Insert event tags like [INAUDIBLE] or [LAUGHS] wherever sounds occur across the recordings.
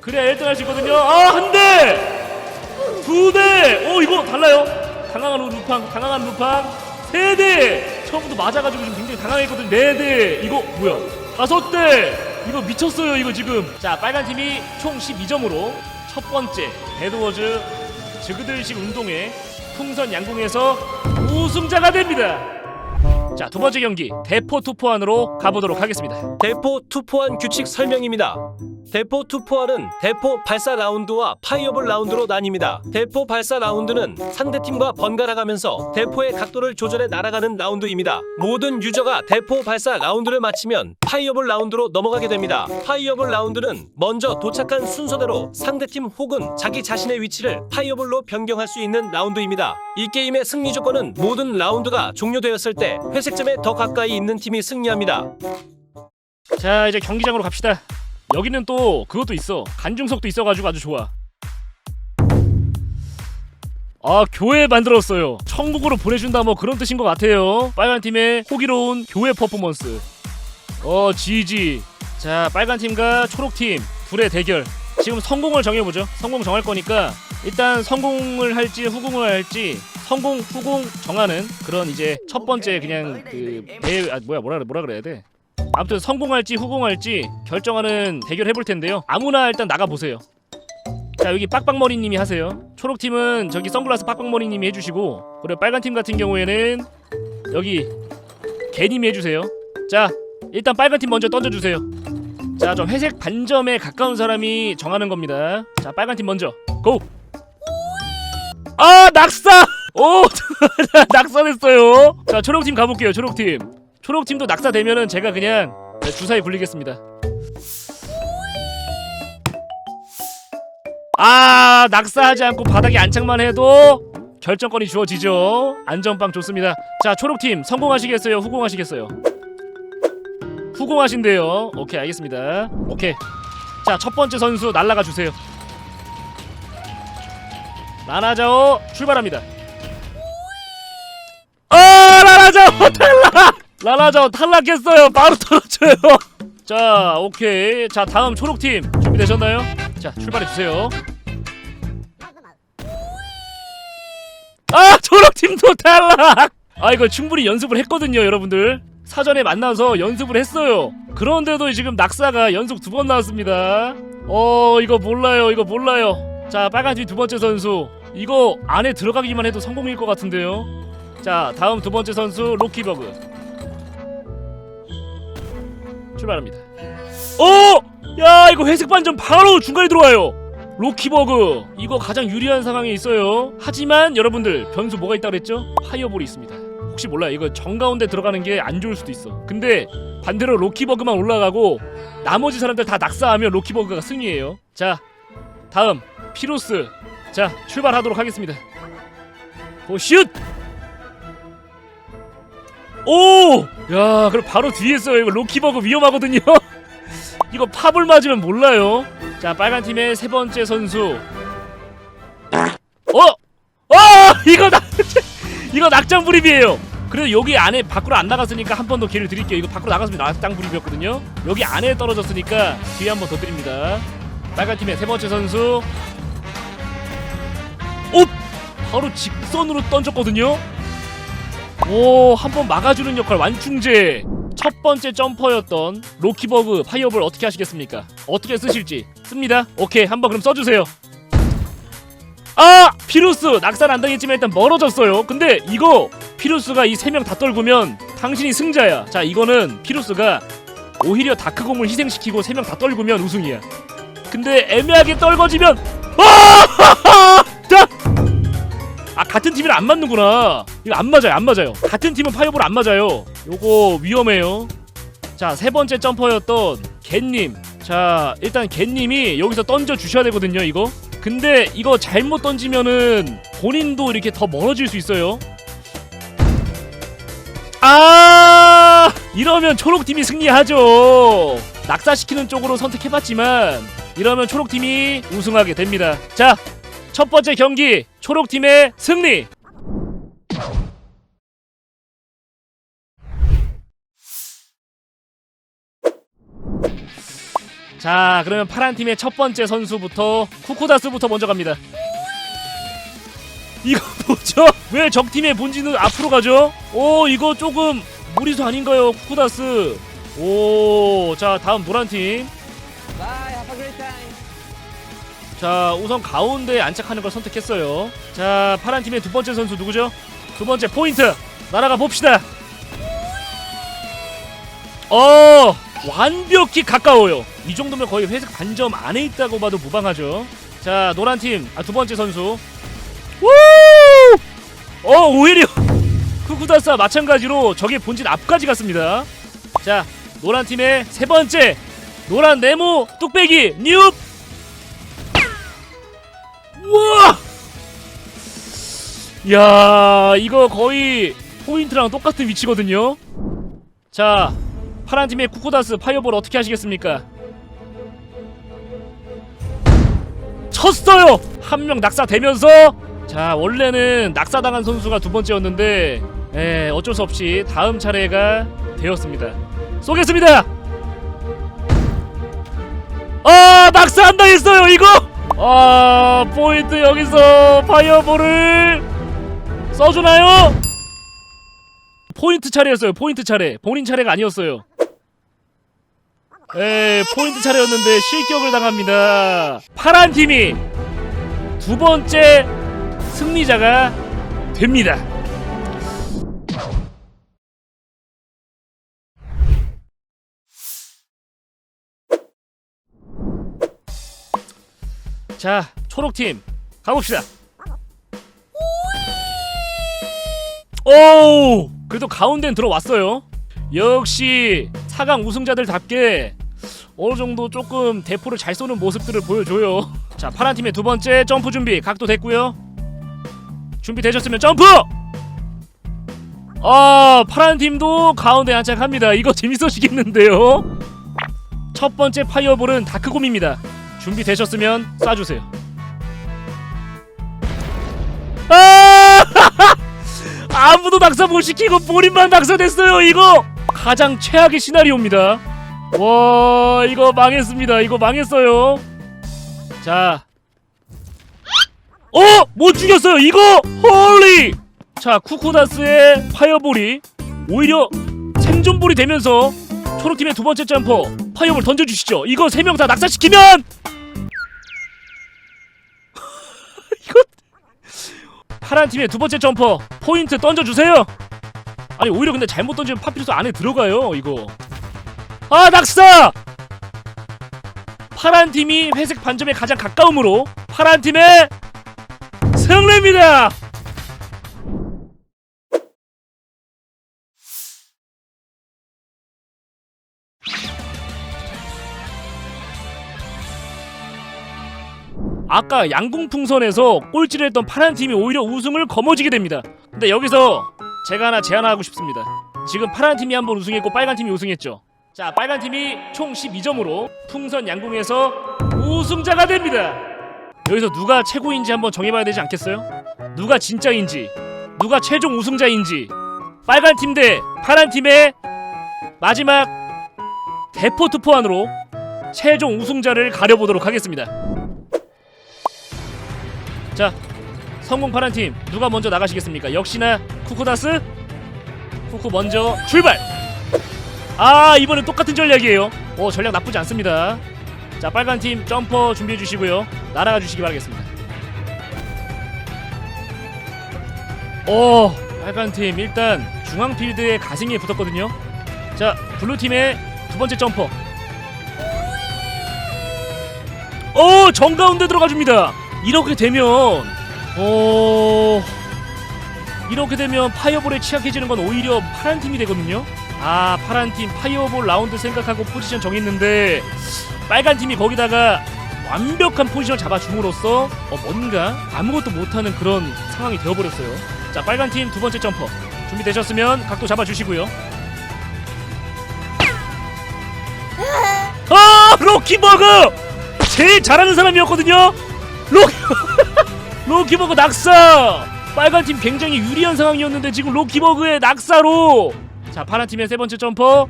그래야 1등 할 수 있거든요. 아, 한 대! 두 대! 오, 이거 달라요. 당황한 루팡, 당황한 루팡. 세 대! 처음부터 맞아가지고 지금 굉장히 당황했거든요. 네 대! 이거 뭐야? 다섯 대! 이거 미쳤어요, 이거 지금. 자, 빨간 팀이 총 12점으로 첫 번째 배드워즈 지그들식 운동회 풍선 양궁에서 우승자가 됩니다. 자, 두 번째 경기 대포 투포안으로 가보도록 하겠습니다. 대포 투포한 규칙 설명입니다. 대포 투포한은 대포 발사 라운드와 파이어볼 라운드로 나뉩니다. 대포 발사 라운드는 상대팀과 번갈아 가면서 대포의 각도를 조절해 날아가는 라운드입니다. 모든 유저가 대포 발사 라운드를 마치면 파이어볼 라운드로 넘어가게 됩니다. 파이어볼 라운드는 먼저 도착한 순서대로 상대팀 혹은 자기 자신의 위치를 파이어볼로 변경할 수 있는 라운드입니다. 이 게임의 승리 조건은 모든 라운드가 종료되었을 때 회색점에 더 가까이 있는 팀이 승리합니다. 자, 이제 경기장으로 갑시다. 여기는 또 그것도 있어. 간중석도 있어가지고 아주 좋아. 아, 교회 만들었어요. 천국으로 보내준다 뭐 그런 뜻인 것 같아요. 빨간 팀의 호기로운 교회 퍼포먼스. 어, 지지. 자, 빨간 팀과 초록 팀 둘의 대결. 지금 성공을 정해보죠. 성공 정할 거니까 일단 성공을 할지 후공을 할지 성공 후공 정하는 그런 이제 첫 번째 그냥 그대 아, 뭐야 뭐라 뭐라 그래야 돼. 아무튼 성공할지 후공할지 결정하는 대결 해볼 텐데요. 아무나 일단 나가 보세요. 자 여기 빡빡머리님이 하세요. 초록 팀은 저기 선글라스 빡빡머리님이 해주시고 그리고 빨간 팀 같은 경우에는 여기 개님이 해주세요. 자 일단 빨간 팀 먼저 던져주세요. 자 좀 회색 반점에 가까운 사람이 정하는 겁니다. 자 빨간 팀 먼저 고. 아 낙사! 오 [LAUGHS] 낙사됐어요. 자 초록 팀 가볼게요. 초록 팀. 초록 팀도 낙사 되면은 제가 그냥 주사위 굴리겠습니다. 아 낙사하지 않고 바닥에 안착만 해도 결정권이 주어지죠. 안전빵 좋습니다. 자 초록 팀 성공하시겠어요? 후공하시겠어요? 후공하신대요. 오케이 알겠습니다. 오케이. 자 첫 번째 선수 날라가 주세요. 라나자오 출발합니다. 아 라나자오 탈락! 라나자오 탈락했어요. 바로 떨어져요. [LAUGHS] 자 오케이. 자 다음 초록 팀 준비되셨나요? 자 출발해 주세요. 아 초록 팀도 탈락. 아 이거 충분히 연습을 했거든요, 여러분들. 사전에 만나서 연습을 했어요. 그런데도 지금 낙사가 연속 두 번 나왔습니다. 어 이거 몰라요, 이거 몰라요. 자 빨간 팀 두 번째 선수 이거 안에 들어가기만 해도 성공일 것 같은데요. 자 다음 두 번째 선수 로키버그 출발합니다. 오! 야 이거 회색 반점 바로 중간에 들어와요. 로키버그 이거 가장 유리한 상황에 있어요. 하지만 여러분들 변수 뭐가 있다 그랬죠? 파이어볼이 있습니다. 혹시 몰라요. 이거 정 가운데 들어가는 게 안 좋을 수도 있어. 근데 반대로 로키버그만 올라가고 나머지 사람들 다 낙사하면 로키버그가 승리예요. 자 다음 피로스 자 출발하도록 하겠습니다. 오 슛! 오! 야 그럼 바로 뒤에 있어요. 이거 로키버그 위험하거든요. [LAUGHS] 이거 팝을 맞으면 몰라요. 자 빨간 팀의 세 번째 선수. 어? 어! [LAUGHS] 이거 낙 [LAUGHS] 이거 낙장 불입이에요. 그래도 여기 안에 밖으로 안 나갔으니까 한 번 더 기회를 드릴게요. 이거 밖으로 나갔으면 낙장 불입이었거든요. 여기 안에 떨어졌으니까 기회 한 번 더 드립니다. 빨간 팀의 세 번째 선수. 오! 바로 직선으로 던졌거든요. 오, 한 번 막아주는 역할 완충제. 첫 번째 점퍼였던 로키버그 파이어볼 어떻게 하시겠습니까? 어떻게 쓰실지 씁니다. 오케이, 한번 그럼 써주세요. 아, 피루스 낙산 안 당했지만 일단 멀어졌어요. 근데 이거 피루스가 이 세 명 다 떨구면 당신이 승자야. 자, 이거는 피루스가 오히려 다크곰을 희생시키고 세 명 다 떨구면 우승이야. 근데 애매하게 떨궈지면 아! 같은 팀이랑 안 맞는구나. 이거 안 맞아요, 안 맞아요. 같은 팀은 파이어볼 안 맞아요. 요거 위험해요. 자 세 번째 점퍼였던 겐님. 자 일단 겐님이 여기서 던져 주셔야 되거든요, 이거. 근데 이거 잘못 던지면은 본인도 이렇게 더 멀어질 수 있어요. 아 이러면 초록 팀이 승리하죠. 낙사시키는 쪽으로 선택해봤지만 이러면 초록 팀이 우승하게 됩니다. 자 첫 번째 경기 초록 팀의 승리. 자 그러면 파란 팀의 첫 번째 선수부터 쿠쿠다스부터 먼저 갑니다. 이거 [LAUGHS] 뭐죠? 왜 적 팀의 본진은 앞으로 가죠? 오 이거 조금 무리수 아닌가요, 쿠쿠다스? 오, 자 다음 노란 팀. 자 우선 가운데 안착하는 걸 선택했어요. 자 파란 팀의 두 번째 선수 누구죠? 두 번째 포인트 날아가 봅시다. 어 완벽히 가까워요. 이 정도면 거의 회색 반점 안에 있다고 봐도 무방하죠. 자 노란 팀두 번째 선수. 우! 어 오히려 [LAUGHS] 쿠쿠다스와 마찬가지로 적의 본진 앞까지 갔습니다. 자 노란 팀의 세 번째 노란 네모 뚝배기 뉴 우와! 야, 이거 거의 포인트랑 똑같은 위치거든요. 자, 파란 팀의 쿠쿠다스 파이어볼 어떻게 하시겠습니까? 쳤어요. 한 명 낙사되면서 자, 원래는 낙사당한 선수가 두 번째였는데 에, 어쩔 수 없이 다음 차례가 되었습니다. 쏘겠습니다. 아, 낙사 안 당했어요. 이거. 아 포인트 여기서 파이어볼을 써주나요? 포인트 차례였어요 포인트 차례. 본인 차례가 아니었어요. 에 포인트 차례였는데 실격을 당합니다. 파란 팀이 두 번째 승리자가 됩니다 자 초록팀 가봅시다. 오 그래도 가운데는 들어왔어요. 역시 4강 우승자들답게 어느 정도 조금 대포를 잘 쏘는 모습들을 보여줘요. 자 파란 팀의 두 번째 점프 준비 각도 됐고요. 준비 되셨으면 점프! 아 파란 팀도 가운데 안착합니다. 이거 재밌어지겠는데요? 첫 번째 파이어볼은 다크곰입니다 준비되셨으면 쏴주세요. 아! [LAUGHS] 아무도 낙사 못 시키고 본인만 낙사됐어요. 이거 가장 최악의 시나리오입니다. 와 이거 망했습니다. 이거 망했어요. 자, 어, 못 죽였어요. 이거 홀리. 자, 쿠쿠다스의 파이어볼이 오히려 생존볼이 되면서 초록팀의 두 번째 점퍼 파이어볼 던져주시죠. 이거 세 명 다 낙사시키면 [LAUGHS] 이거 파란 팀의 두 번째 점퍼 포인트 던져주세요. 아니 오히려 근데 잘못 던지면 파피루스 안에 들어가요. 이거 아 낙사. 파란 팀이 회색 반점에 가장 가까움으로 파란 팀의 승리입니다. 아까 양궁풍선에서 꼴찌를 했던 파란 팀이 오히려 우승을 거머쥐게 됩니다. 근데 여기서 제가 하나 제안하고 싶습니다. 지금 파란 팀이 한 번 우승했고 빨간 팀이 우승했죠. 자, 빨간 팀이 총 12점으로 풍선 양궁에서 우승자가 됩니다. 여기서 누가 최고인지 한번 정해봐야 되지 않겠어요? 누가 진짜인지, 누가 최종 우승자인지. 빨간 팀 대 파란 팀의 마지막 대포 투포안으로 최종 우승자를 가려보도록 하겠습니다. 자 성공 파란 팀 누가 먼저 나가시겠습니까? 역시나 쿠쿠다스 쿠쿠 먼저 출발. 아 이번엔 똑같은 전략이에요. 오 전략 나쁘지 않습니다. 자 빨간 팀 점퍼 준비해 주시고요. 날아가 주시기 바라겠습니다. 오 빨간 팀 일단 중앙 필드에 가생이에 붙었거든요. 자 블루 팀의 두 번째 점퍼. 오 정가운데 들어가 줍니다. 이렇게 되면 어 이렇게 되면 파이어볼에 취약해지는 건 오히려 파란 팀이 되거든요. 아 파란 팀 파이어볼 라운드 생각하고 포지션 정했는데 빨간 팀이 거기다가 완벽한 포지션 잡아줌으로써 어, 뭔가 아무것도 못하는 그런 상황이 되어버렸어요. 자 빨간 팀 두 번째 점퍼 준비되셨으면 각도 잡아주시고요. 아 로키버그 제일 잘하는 사람이었거든요. 로키 [LAUGHS] 로키버그 낙사. 빨간 팀 굉장히 유리한 상황이었는데 지금 로키버그의 낙사로 자 파란 팀의 세 번째 점퍼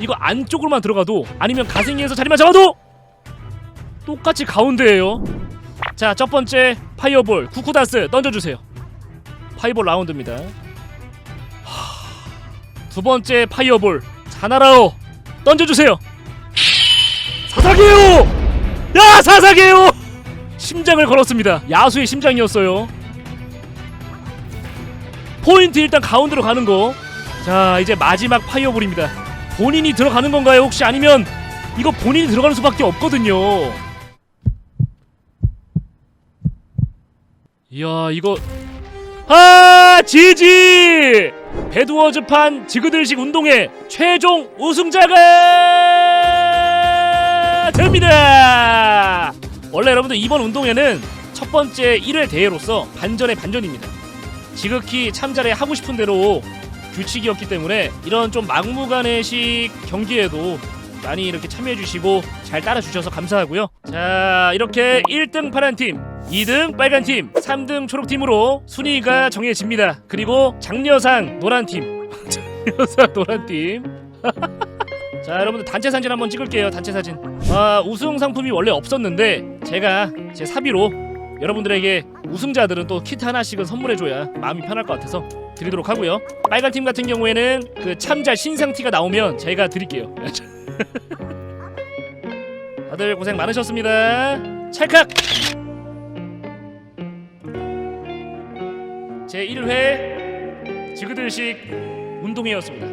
이거 안쪽으로만 들어가도 아니면 가생이에서 자리만 잡아도 똑같이 가운데에요. 자, 첫 번째 파이어볼 쿠쿠다스 던져주세요. 파이볼 라운드입니다. 하, 두 번째 파이어볼 자나라오 던져주세요. 사사게요! 야 사사게요! 심장을 걸었습니다. 야수의 심장이었어요. 포인트 일단 가운데로 가는 거. 자 이제 마지막 파이어볼입니다. 본인이 들어가는 건가요? 혹시 아니면 이거 본인이 들어가는 수밖에 없거든요. 이야 이거 아 지지 배드워즈판 지그들식 운동회 최종 우승자가 됩니다. 원래 여러분들 이번 운동회는 첫 번째 1회 대회로서 반전의 반전입니다. 지극히 참잘해 하고 싶은 대로 규칙이었기 때문에 이런 좀 막무가내식 경기에도 많이 이렇게 참여해 주시고 잘 따라 주셔서 감사하고요. 자, 이렇게 1등 파란 팀, 2등 빨간 팀, 3등 초록 팀으로 순위가 정해집니다. 그리고 장려상 노란 팀. [LAUGHS] 장려상 노란 팀. [LAUGHS] 자, 여러분들 단체 사진 한번 찍을게요. 단체 사진. 아, 우승 상품이 원래 없었는데 제가 제 사비로 여러분들에게 우승자들은 또 키트 하나씩은 선물해줘야 마음이 편할 것 같아서 드리도록 하고요. 빨간 팀 같은 경우에는 그 참잘 신상 티가 나오면 제가 드릴게요. [LAUGHS] 다들 고생 많으셨습니다. 찰칵. 제 1회 지그들식 운동회였습니다.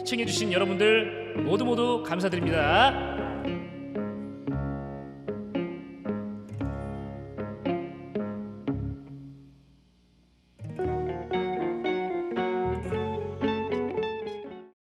시청해주신 여러분들 모두 모두 감사드립니다.